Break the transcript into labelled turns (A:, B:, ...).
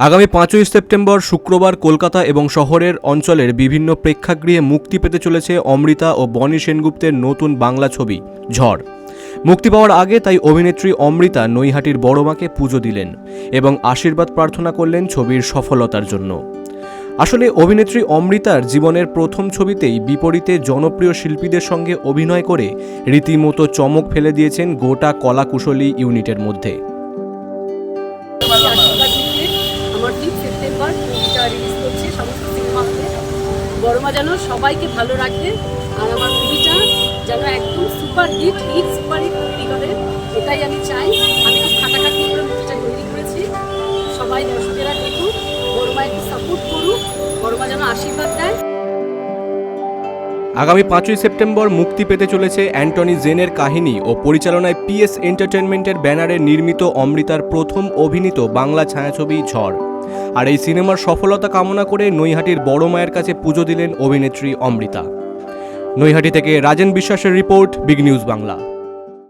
A: আগামী পাঁচই সেপ্টেম্বর শুক্রবার কলকাতা এবং শহরের অঞ্চলের বিভিন্ন প্রেক্ষাগৃহে মুক্তি পেতে চলেছে অমৃতা ও বনি সেনগুপ্তের নতুন বাংলা ছবি, ঝড়। মুক্তি পাওয়ার আগে তাই অভিনেত্রী অমৃতা নৈহাটির বড়মাকে পুজো দিলেন এবং আশীর্বাদ প্রার্থনা করলেন ছবির সফলতার জন্য। আসলে অভিনেত্রী অমৃতার জীবনের প্রথম ছবিতেই বিপরীতে জনপ্রিয় শিল্পীদের সঙ্গে অভিনয় করে রীতিমতো চমক ফেলে দিয়েছেন গোটা কলাকুশলী ইউনিটের মধ্যে।
B: সেপ্টেম্বর রিলিজ করছে সমস্ত সিনেমা হলে। বড়মা যেন সবাইকে ভালো রাখে। আর আমার যেন একদম super hit hit super hit তৈরি করে। এটাই আমি চাই। আমি খুব খাটাখাটি করে তৈরি করেছি। সবাই দর্শকেরা বড়মা একটু সাপোর্ট করুক। বড়মা যেন আশীর্বাদ দেয়।
A: আগামী পাঁচই সেপ্টেম্বর মুক্তি পেতে চলেছে অ্যান্টনি জেনের কাহিনী ও পরিচালনায় পিএস এন্টারটেনমেন্টের ব্যানারে নির্মিত অমৃতার প্রথম অভিনীত বাংলা ছায়াছবি ঝড়। আর এই সিনেমার সফলতা কামনা করে নৈহাটির বড় মায়ের কাছে পুজো দিলেন অভিনেত্রী অমৃতা। নৈহাটি থেকে রাজেন বিশ্বাসের রিপোর্ট, বিগ নিউজ বাংলা।